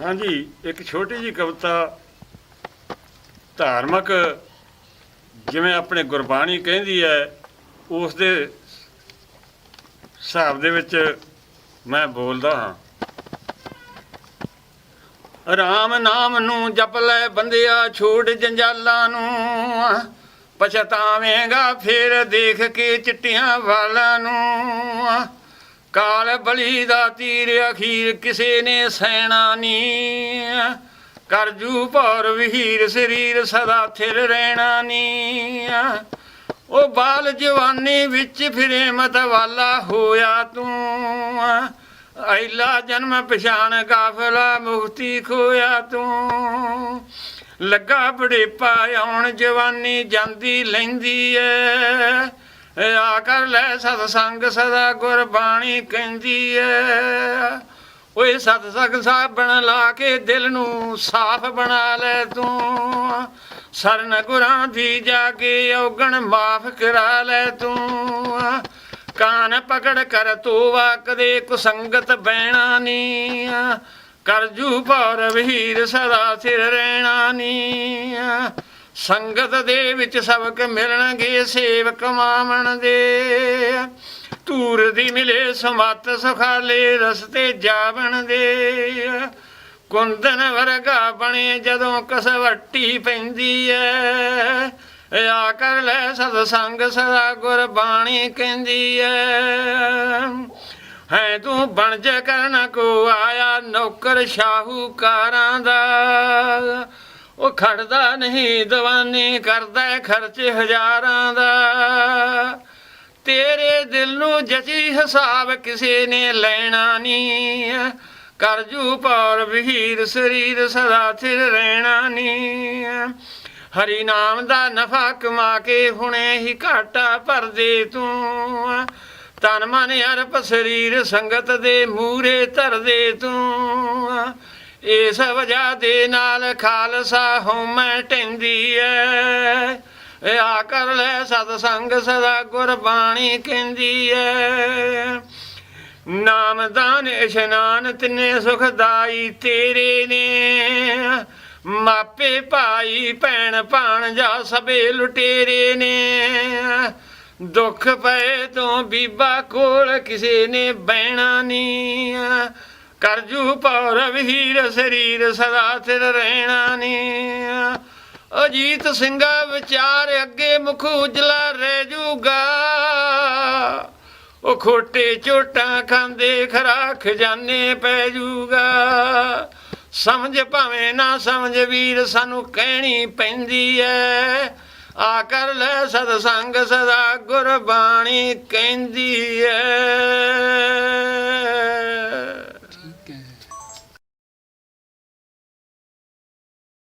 ਹਾਂਜੀ, ਇੱਕ ਛੋਟੀ ਜੀ ਕਵਿਤਾ ਧਾਰਮਿਕ ਜਿਵੇਂ ਆਪਣੇ ਗੁਰਬਾਣੀ ਕਹਿੰਦੀ ਹੈ, ਉਸ ਦੇ ਹਿਸਾਬ ਦੇ ਵਿੱਚ ਮੈਂ ਬੋਲਦਾ ਹਾਂ। ਰਾਮ ਨਾਮ ਨੂੰ ਜਪ ਲੈ ਬੰਦਿਆ, ਛੋੜ ਜੰਜਾਲਾਂ ਨੂੰ। ਪਛਤਾਵੇਂਗਾ ਫੇਰ ਦੇਖ ਕੇ ਚਿੱਟੀਆਂ ਵਾਲਾਂ ਨੂੰ। ਕਾਲ ਬਲੀ ਦਾ ਤੀਰ ਅਖੀਰ ਕਿਸੇ ਨੇ ਸੈਣਾ ਨੀ ਕਰਜੂ ਭੌਰ ਵਹੀਰ ਸਰੀਰ ਸਦਾ ਥਿਰ ਰਹਿਣਾ ਨੀ ਉਹ ਬਾਲ ਜਵਾਨੀ ਵਿੱਚ ਫਿਰੇ ਮਤ ਵਾਲਾ ਹੋਇਆ ਤੂੰ। ਐਲਾ ਜਨਮ ਪਛਾਣ ਕਾਫਲਾ ਮੁਕਤੀ ਖੋਇਆ ਤੂੰ। ਲੱਗਾ ਬੜੇਪਾ ਆਉਣ ਜਵਾਨੀ ਜਾਂਦੀ ਲੈਂਦੀ ਐ। ਆ ਕਰ ਲੈ ਸਤ ਸੰਗ, ਸਦਾ ਗੁਰਬਾਣੀ ਕਹਿੰਦੀ ਐ। ਓਏ ਸਤ ਸਗ ਸਾਬਣ ਲਾ ਕੇ ਦਿਲ ਨੂੰ ਸਾਫ਼ ਬਣਾ ਲੈ ਤੂੰ। ਸਰਨ ਗੁਰਾਂ ਦੀ ਜਾ ਕੇ ਔਗਣ ਮਾਫ ਕਰਾ ਲੈ ਤੂੰ। ਕਾਨ ਪਕੜ ਕਰ ਤੋਵਾ ਕਦੇ ਕੁਸੰਗਤ ਬਹਿਣਾ ਨੀ ਕਰਜੂ ਭੌਰ ਵੀਰ ਸਦਾ ਸਿਰ ਰਹਿਣਾ ਨੀ ਸੰਗਤ ਦੇ ਵਿੱਚ ਸਬਕ ਮਿਲਣਗੇ, ਸੇਵਕ ਮਾਮਣ ਦੇ ਧੂਰ ਦੀ ਮਿਲੇ ਸਮਤ ਸੁਖਾਲੇ, ਰਸਤੇ ਜਾਵਣ ਦੇ ਕੁੰਦਨ ਵਰਗਾ ਬਣੇ ਜਦੋਂ ਕਸਵੱਟੀ ਪੈਂਦੀ ਐ। ਆ ਕਰ ਲੈ ਸਤ ਸੰਗ ਸਦਾ ਗੁਰਬਾਣੀ ਕਹਿੰਦੀ ਐ। ਹੈ ਤੂੰ ਬਣ ਜਾ ਕਰਨ ਕੋ ਆਇਆ ਨੌਕਰ ਸ਼ਾਹੂਕਾਰਾਂ ਦਾ। ਉਹ ਖੜਦਾ ਨਹੀਂ, ਦਵਾਨੀ ਕਰਦਾ ਖਰਚ ਹਜ਼ਾਰਾਂ ਦਾ। ਤੇਰੇ ਦਿਲ ਨੂੰ ਜਚੀ ਹਿਸਾਬ ਕਿਸੇ ਨੇ ਲੈਣਾ ਨਹੀਂ ਕਰਜੂ ਪੌਰ ਵਹੀਰ ਸਰੀਰ ਸਦਾ ਥਿਰ ਰਹਿਣਾ ਨਹੀਂ ਹਰੀ ਨਾਮ ਦਾ ਨਫਾ ਕਮਾ ਕੇ ਹੁਣੇ ਹੀ ਘਾਟਾ ਭਰਦੇ ਤੂੰ ਤਨ ਮਨ ਅਰਪ ਸਰੀਰ ਸੰਗਤ ਦੇ ਮੂਰੇ ਧਰਦੇ ਤੂੰ ਇਸ ਵਜ੍ਹਾ ਦੇ ਨਾਲ ਖਾਲਸਾ ਹਉਮੈ ਟੈਂਦੀ ਐ। ਆ ਕਰ ਲੈ ਸਤ ਸੰਗ ਸਦਾ ਗੁਰਬਾਣੀ ਕਹਿੰਦੀ ਐ। ਨਾਮਦਾਨ ਇਸ਼ਨਾਨ ਤਿੰਨੇ ਸੁਖਦਾਈ ਤੇਰੇ ਨੇ। ਮਾਪੇ ਭਾਈ, ਭੈਣ ਭਾਣ ਜਾ ਸਭੇ ਲੁਟੇਰੇ ਨੇ। ਦੁੱਖ ਪਏ ਤੋਂ ਬੀਬਾ ਕੋਲ ਕਿਸੇ ਨੇ ਬਹਿਣਾ ਨਹੀਂ ਕਰਜੂ ਪੌਰ ਵੀਰ, ਸਰੀਰ ਸਦਾ ਥਿਰ ਰਹਿਣਾ ਨੀ। ਅਜੀਤ ਸਿੰਘਾ ਵਿਚਾਰ ਅੱਗੇ ਮੁਖ ਉਜਲਾ ਰਹਿ ਜੂਗਾ। ਉਹ ਖੋਟੇ ਝੋਟਾਂ ਖਾਂਦੇ ਖਰਾ ਖਜ਼ਾਨੇ ਪੈ ਜੂਗਾ। ਸਮਝ ਭਾਵੇਂ ਨਾ ਸਮਝ ਵੀਰ, ਸਾਨੂੰ ਕਹਿਣੀ ਪੈਂਦੀ ਐ। ਆ ਕਰ ਲੈ ਸਤ ਸੰਗ ਸਦਾ ਗੁਰਬਾਣੀ ਕਹਿੰਦੀ ਐ। ਹੈ